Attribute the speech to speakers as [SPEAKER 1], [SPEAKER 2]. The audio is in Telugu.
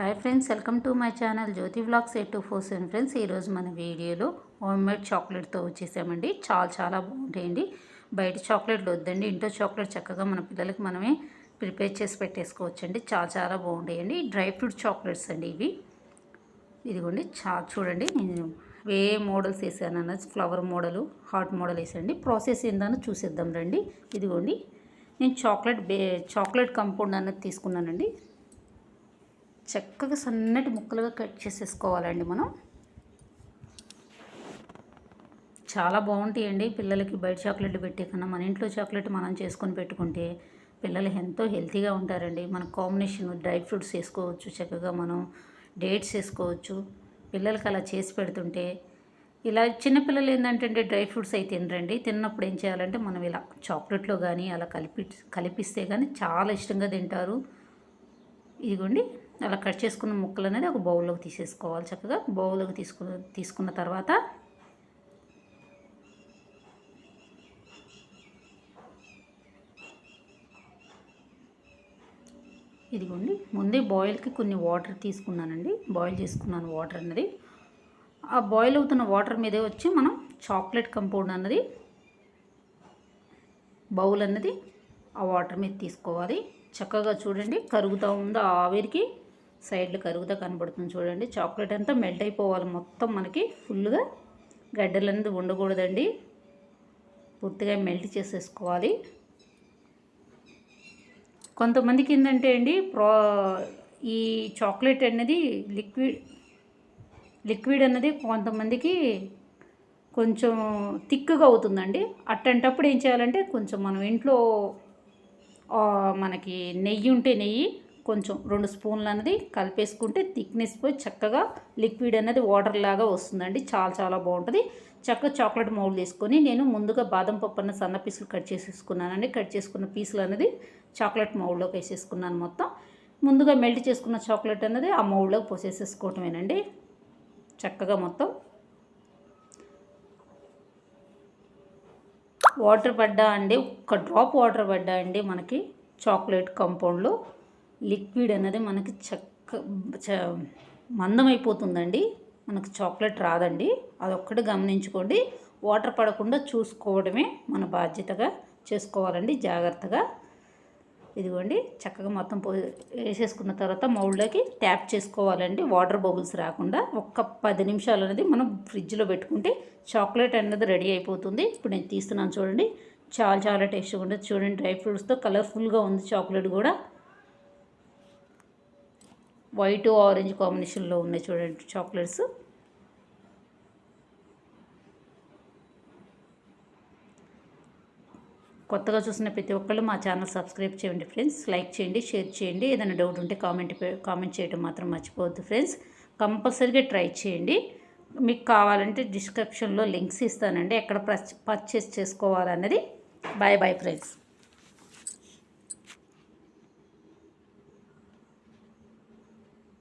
[SPEAKER 1] Hi friends welcome to my channel Jyothi vlogs eight two four seven friends. ఈరోజు మన వీడియోలో హోమ్ మేడ్ చాక్లెట్తో వచ్చేసామండి. చాలా చాలా బాగుంటాయండి. బయట చాక్లెట్లు వద్దండి. ఇంట్లో చాక్లెట్ చక్కగా మన పిల్లలకి మనమే ప్రిపేర్ చేసి పెట్టేసుకోవచ్చండి. చాలా చాలా బాగుంటాయండి. డ్రై ఫ్రూట్ చాక్లెట్స్ అండి ఇవి. ఇదిగోండి చా చూడండి. నేను ఏ మోడల్స్ వేసాను అన్నది ఫ్లవర్ మోడలు హార్ట్ మోడల్ వేసానండి. ప్రాసెస్ ఏందనో చూసేద్దాం రండి. ఇదిగోండి నేను చాక్లెట్ బే చాక్లెట్ కంపౌండ్ అన్నది తీసుకున్నానండి. చక్కగా సన్నటి ముక్కలుగా కట్ చేసేసుకోవాలండి మనం. చాలా బాగుంటాయండి పిల్లలకి బయట చాక్లెట్ పెట్టే కన్నా. మన ఇంట్లో చాక్లెట్ మనం చేసుకొని పెట్టుకుంటే పిల్లలు ఎంతో హెల్తీగా ఉంటారండి. మన కాంబినేషన్ డ్రై ఫ్రూట్స్ వేసుకోవచ్చు చక్కగా మనం డేట్స్ వేసుకోవచ్చు. పిల్లలకి అలా చేసి పెడుతుంటే ఇలా చిన్నపిల్లలు ఏంటంటే డ్రై ఫ్రూట్స్ అయితే తినరండి. తిన్నప్పుడు ఏం చేయాలంటే మనం ఇలా చాక్లెట్లో కానీ అలా కలిపి కలిపిస్తే కానీ చాలా ఇష్టంగా తింటారు. ఇదిగోండి అలా కట్ చేసుకున్న ముక్కలు అనేది ఒక బౌల్లోకి తీసేసుకోవాలి చక్కగా. బౌల్లోకి తీసుకున్న తీసుకున్న తర్వాత ఇదిగోండి ముందే బాయిల్కి కొన్ని వాటర్ తీసుకున్నానండి. బాయిల్ చేసుకున్నాను వాటర్ అన్నది. ఆ బాయిల్ అవుతున్న వాటర్ మీదే వచ్చి మనం చాక్లెట్ కంపౌండ్ అన్నది బౌల్ అన్నది ఆ వాటర్ మీద తీసుకోవాలి. చక్కగా చూడండి కరుగుతూ ఉందో ఆవిరికి. సైడ్లు కరుగుతా కనబడుతుంది చూడండి. చాక్లెట్ అంతా మెల్ట్ అయిపోవాలి మొత్తం మనకి. ఫుల్గా గడ్డలు అనేది ఉండకూడదండి. పూర్తిగా మెల్ట్ చేసేసుకోవాలి. కొంతమందికి ఏంటంటే అండి ప్రో ఈ చాక్లెట్ అనేది లిక్విడ్ లిక్విడ్ అనేది కొంతమందికి కొంచెం థిక్గా అవుతుందండి. అట్టంటప్పుడు ఏం చేయాలంటే కొంచెం మనం ఇంట్లో మనకి నెయ్యి ఉంటే నెయ్యి కొంచెం రెండు స్పూన్లు అనేది కలిపేసుకుంటే థిక్నెస్ పోయి చక్కగా లిక్విడ్ అనేది వాటర్ లాగా వస్తుందండి. చాలా చాలా బాగుంటుంది. చక్కగా చాక్లెట్ మౌల్ తీసుకొని నేను ముందుగా బాదం పప్పు అన్న సన్న పీసులు కట్ చేసేసుకున్నానండి. కట్ చేసుకున్న పీసులు అనేది చాక్లెట్ మౌల్డ్లోకి వేసేసుకున్నాను మొత్తం. ముందుగా మెల్ట్ చేసుకున్న చాక్లెట్ అనేది ఆ మౌల్డ్లోకి పోసేసేసుకోవటమేనండి. చక్కగా మొత్తం వాటర్ పడ్డా అండి ఒక్క డ్రాప్ వాటర్ పడ్డా అండి మనకి చాక్లెట్ కంపౌండ్లో. లిక్విడ్ అనేది మనకి చక్క చ మందమైపోతుందండి మనకు చాక్లెట్ రాదండి. అదొక్కటి గమనించుకోండి వాటర్ పడకుండా చూసుకోవడమే మన బాధ్యతగా చేసుకోవాలండి జాగ్రత్తగా. ఇదిగోండి చక్కగా మొత్తం పో వేసేసుకున్న తర్వాత మౌల్డ్లోకి ట్యాప్ చేసుకోవాలండి. వాటర్ బబుల్స్ రాకుండా ఒక్క పది నిమిషాలు అనేది మనం ఫ్రిడ్జ్లో పెట్టుకుంటే చాక్లెట్ అనేది రెడీ అయిపోతుంది. ఇప్పుడు నేను తీస్తున్నాను చూడండి. చాలా చాలా టేస్ట్గా ఉంటుంది. చూడండి డ్రై ఫ్రూట్స్తో కలర్ఫుల్గా ఉంది చాక్లెట్ కూడా. వైట్ ఆరెంజ్ కాంబినేషన్లో ఉన్నాయి చూడండి చాక్లెట్స్. కొత్తగా చూసిన ప్రతి ఒక్కళ్ళు మా ఛానల్ సబ్స్క్రైబ్ చేయండి ఫ్రెండ్స్. లైక్ చేయండి షేర్ చేయండి. ఏదైనా డౌట్ ఉంటే కామెంట్ కామెంట్ చేయడం మాత్రం మర్చిపోవద్దు ఫ్రెండ్స్. కంపల్సరీగా ట్రై చేయండి. మీకు కావాలంటే డిస్క్రిప్షన్లో లింక్స్ ఇస్తానండి. ఎక్కడ పర్చేస్ చేసుకోవాలన్నది. Bye bye friends.